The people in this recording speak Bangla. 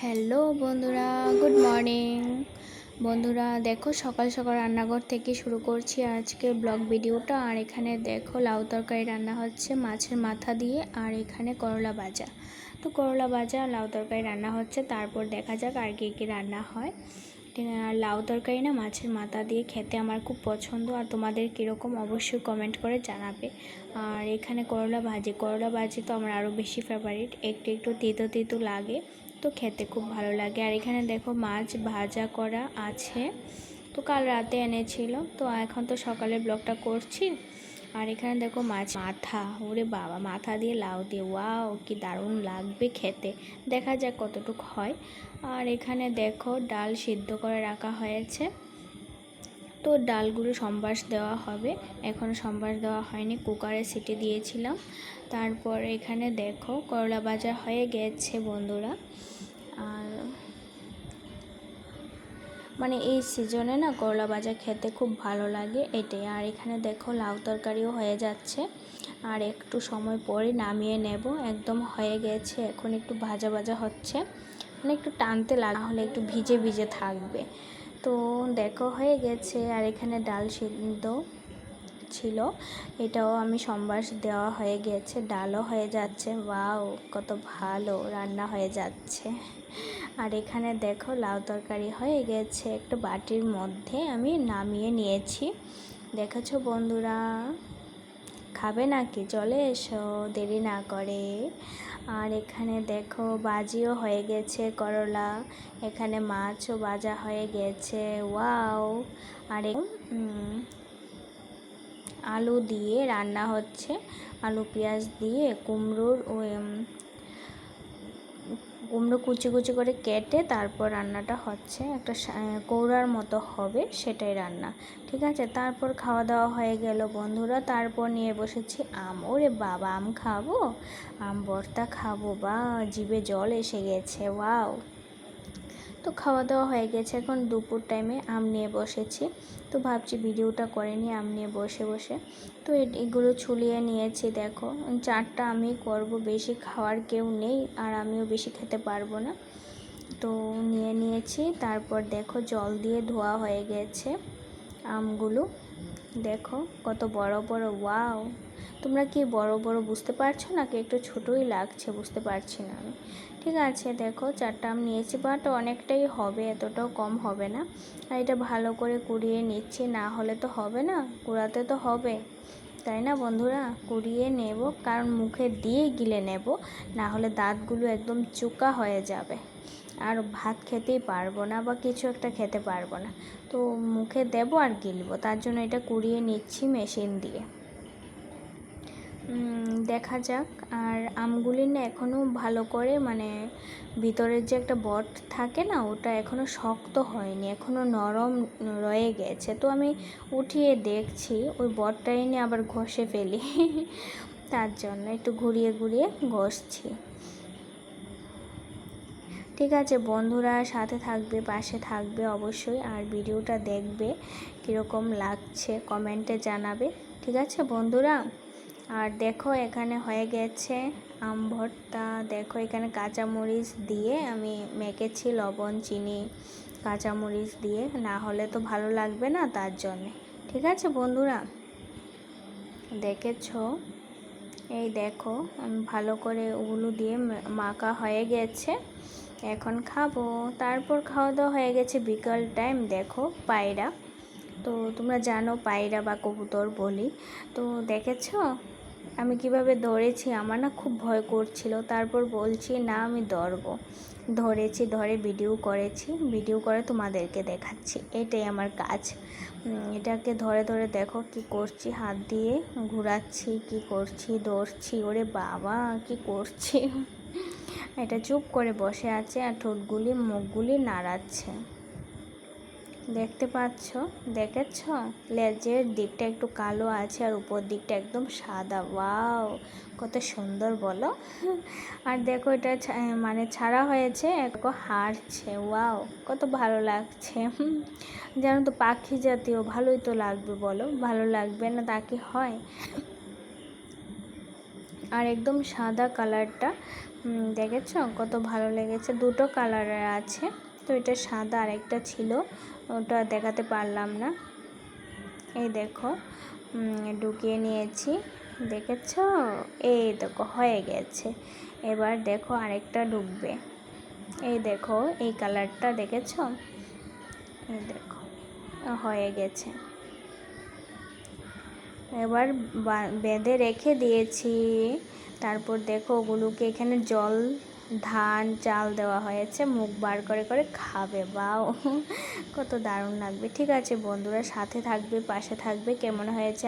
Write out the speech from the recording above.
হ্যালো বন্ধুরা, গুড মর্নিং। বন্ধুরা, দেখো সকাল সকাল রান্নাঘর থেকে শুরু করছি আজকের ব্লগ ভিডিওটা। আর এখানে দেখো লাউ তরকারি রান্না হচ্ছে মাছের মাথা দিয়ে আর এখানে করলা ভাজা। তো করলা ভাজা লাউ তরকারি রান্না হচ্ছে, তারপর দেখা যাক আর কী কী রান্না হয়। আর লাউ তরকারি না মাছের মাথা দিয়ে খেতে আমার খুব পছন্দ, আর তোমাদের কীরকম অবশ্যই কমেন্ট করে জানাবে। আর এখানে করলা ভাজি করলা ভাজি তো আমার আরও বেশি ফেভারিট একটু একটু তিতো তিতো লাগে। তো খেতে খুব ভালো লাগে। আর এখানে দেখো মাছ ভাজা করা আছে। তো কাল রাতে এনেছিল। তো এখন তো সকালে ব্লগটা করছি। আর এখানে দেখো মাছ মাথা। ওরে বাবা, মাথা দিয়ে লাউ দিয়ে। ওয়াও, কি দারুণ লাগবে খেতে। দেখা যাক কতটুকু হয়। আর এখানে দেখো ডাল সিদ্ধ করে রাখা হয়েছে। তো ডালগুলো সম্বাস দেওয়া হবে। এখন সম্বাস দেওয়া হয়নি। কুকারে সিটি দিয়েছিলাম। তারপর এখানে দেখো করলা ভাজা হয়ে গেছে, বন্ধুরা আর মানে এই সিজনে না করলা ভাজা খেতে খুব ভালো লাগে, এটাই। আর এখানে দেখো লাউ তরকারিও হয়ে যাচ্ছে। আর একটু সময় পরে নামিয়ে নেব। একদম হয়ে গেছে, এখন একটু ভাজা ভাজা হচ্ছে। মানে একটু টানতে লাগা হলে একটু ভিজে ভিজে থাকবে। তো দেখো হয়ে গেছে, আর এখানে ডাল সিদ্ধ ছিল। এটাও আমি সম্বাস দেওয়া হয়ে গেছে, ডালও হয়ে যাচ্ছে। ওয়াও, কত ভালো রান্না হয়ে যাচ্ছে। আর এখানে দেখো লাউ তরকারি হয়ে গেছে। একটা বাটির মধ্যে আমি নামিয়ে নিয়েছি। দেখেছ বন্ধুরা? খাবে নাকি? চলে এসো, দেরি না করে। আর এখানে দেখো বাজিও হয়ে গেছে, করলা। এখানে মাছও বাজা হয়ে গেছে। ওয়াও! আর আলু দিয়ে রান্না হচ্ছে। আলু পেঁয়াজ দিয়ে, কুমড়োর কুমড়ো কুচি কুচি করে কেটে তারপর রান্নাটা হচ্ছে একটা কৌড়ার মতো হবে সেটাই রান্না, ঠিক আছে? তারপর খাওয়া দাওয়া হয়ে গেল বন্ধুরা, তারপর নিয়ে বসেছি আম। ওরে বাবা, আম খাব? আম বর্তা খাব, বা, জিভে জল এসে গেছে, ওয়াও! তো খাওয়া দাওয়া হয়ে গেছে। এখন দুপুর টাইমে আম নিয়ে বসেছি। তো ভাবছি ভিডিওটা করে নিয়ে আম নিয়ে বসে বসে। তো এগুলো ছুলিয়ে নিয়েছি, দেখো। চারটা আমি করব, বেশি খাওয়ার কেউ নেই, আর আমিও বেশি খেতে পারব না। তো নিয়ে নিয়েছি, তারপর দেখো জল দিয়ে ধোয়া হয়ে গেছে আমগুলো। দেখো কত বড় বড়, ওয়াও! তোমরা কি বড় বড় বুঝতে পারছ নাকি একটু ছোটোই লাগছে বুঝতে পারছি না আমি? ঠিক আছে, দেখো চারটা আম নিয়েছি বাট অনেকটাই হবে, এতটাও কম হবে না। আর এটা ভালো করে কুড়িয়ে নিচ্ছি, না হলে তো হবে না, কুড়াতে তো হবে। তাই না বন্ধুরা? কুড়িয়ে নেব, কারণ মুখে দিয়ে গিলে নেব, না হলে দাঁতগুলো একদম চুকা হয়ে যাবে। আর ভাত খেতেই পারব না বা কিছু একটা খেতে পারব না। তো মুখে দেব আর গিলবো, তার জন্য এটা কুড়িয়ে নিচ্ছি মেশিন দিয়ে। দেখা যাক। আর আমগুলি না এখনও ভালো করে মানে ভিতরের যে একটা বট থাকে না, ওটা এখনও শক্ত হয়নি এখনও নরম রয়ে গেছে। তো আমি উঠিয়ে দেখছি, ওই বটটা এনে আবার ঘষে ফেলি। তার জন্য একটু ঘুরিয়ে ঘুরিয়ে ঘষছি। ঠিক আছে, বন্ধুরা, সাথে থাকবে, পাশে থাকবে অবশ্যই, আর ভিডিওটা দেখবে, কীরকম লাগছে, কমেন্টে জানাবে। ঠিক আছে, বন্ধুরা? আর দেখো এখানে হয়ে গেছে আম ভর্তা। দেখো এখানে কাঁচামরিচ দিয়ে আমি মেখেছি লবণ, চিনি, কাঁচামরিচ দিয়ে। না হলে তো ভালো লাগবে না তার জন্যে। ঠিক আছে বন্ধুরা? দেখেছ? এই দেখো, আমি ভালো করে ওগুলো দিয়ে মাখা হয়ে গেছে। এখন খাব। তারপর খাওয়া দাওয়া হয়ে গেছে বিকাল টাইম। দেখো পায়রা। তো তোমরা জানো পায়রা বা কবুতর বলি। তো দেখেছ? আমি কীভাবে ধরেছি? আমার না খুব ভয় করছিল। তারপর বলছি, না, আমি ধরবো। ধরেছি, ধরে ভিডিও করেছি। ভিডিও করে তোমাদেরকে দেখাচ্ছি। এটাই আমার কাজ। এটাকে ধরে ধরে দেখো কি করছি। হাত দিয়ে ঘুরাচ্ছি, কি করছি, ধরছি। ওরে বাবা, কি করছি? এটা চুপ করে বসে আছে আর ঠোঁটগুলি, মুখগুলি নাড়াচ্ছে। দেখতে পাচ্ছ? দেখেছ? লেজের দিকটা একটু কালো আছে আর উপর দিকটা একদম সাদা। ওয়াও, কত সুন্দর বলো। আর দেখো এটা মানে ছাড়া হয়েছে একটু হারছে। ওয়াও, কত ভালো লাগছে। জানো তো, পাখি জাতীয়, ভালোই তো লাগবে বলো। ভালো লাগবে না তা কি হয়? আর একদম সাদা কালারটা দেখেছ? কত ভালো লেগেছে। দুটো কালারের আছে। তো এটা সাদা আর একটা ছিল ওটা দেখাতে পারলাম না। এই দেখো ঢুকিয়ে নিয়েছি। দেখেছ? এই দেখো, হয়ে গেছে। এবার দেখো আরেকটা ঢুকবে। এই দেখো, এই কালারটা দেখেছ? এই দেখো, হয়ে গেছে। এবার বেঁধে রেখে দিয়েছি। তারপর দেখো ওগুলোকে এখানে জল ধান, চাল দেওয়া হয়েছে, মুখ বার করে করে খাবে। বাও কত দারুণ লাগবে। ঠিক আছে বন্ধুরা, সাথে থাকবে, পাশে থাকবে, কেমন হয়েছে?